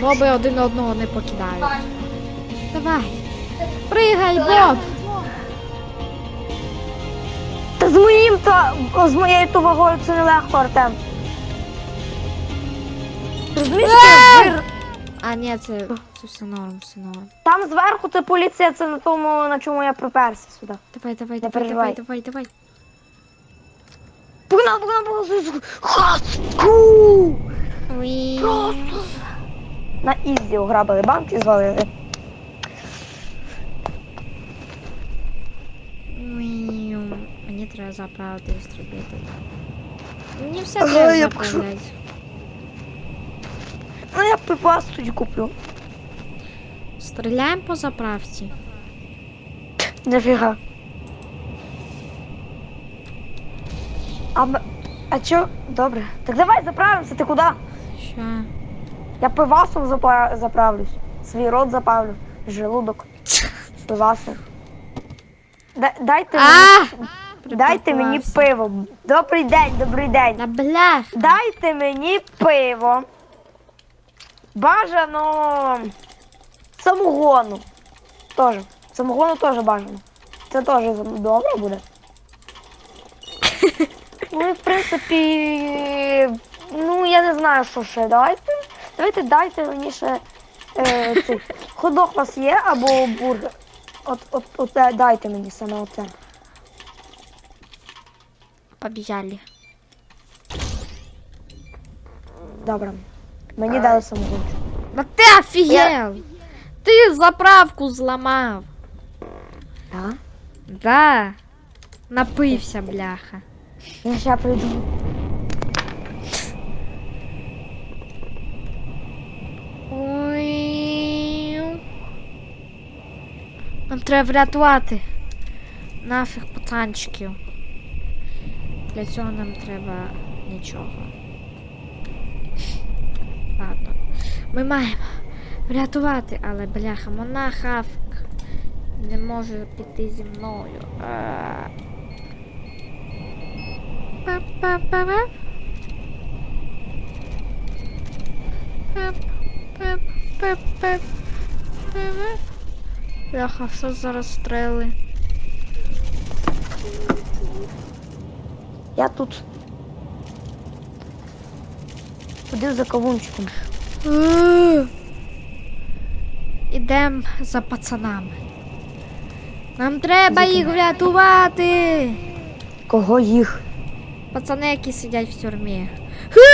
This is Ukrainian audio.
Боби один одного не покидають. Давай. Пригай, Боб! Та з моїм та з моєю то вагою це нелегко, Артем. Розумієш, Е! що? А, ні, це, це все норм, все норм. там зверху це поліція, це на тому, на чому я приперся сюди. Давай, давай, Не давай, переживай. давай, давай, давай. Погнали, погнали, погнали. Хаску! На ізі ограбили банк і звалили. Мені треба заправити і стрибити. Мені все Ага, треба я заправляти. Ну я пипас тоді куплю. Стріляємо по заправці. Нафіга. А, а чо? Добре. Так давай заправимося, ти куди? Що? Я пивасом запа- заправлюсь. Свій рот заправлю. Желудок. Пивасом. Да- дайте мені, дайте мені пиво. Добрий день, добрий день. Да! Дайте мені пиво. Бажано самогону. Тоже. Самогону теж бажано. Це теж добре буде. Ну і в принципі, ну я не знаю, що ще. Давайте. Давайте дайте мені ще е, цей. Ходок у вас є або бургер. От, от, от, дайте мені саме оце. Побіжали. Добре. Мені дали самогончик. Да ти офігел! Ти заправку зламав. Так? Да. Напився, бляха. Я ще прийду. Нам треба врятувати. Нафіг пацанчиків. Для цього нам треба нічого. Ладно. Ми маємо врятувати, але бляха, монахавк не може піти зі мною. Па-па-па-па. Пеп, пеп, пеп, пеп, пеп. Бляха, що зараз стрели? Я тут. Ходив за кавунчиком. Ідем за пацанами. Нам треба їх врятувати. Кого їх? Пацани, які сидять в тюрмі. Ха!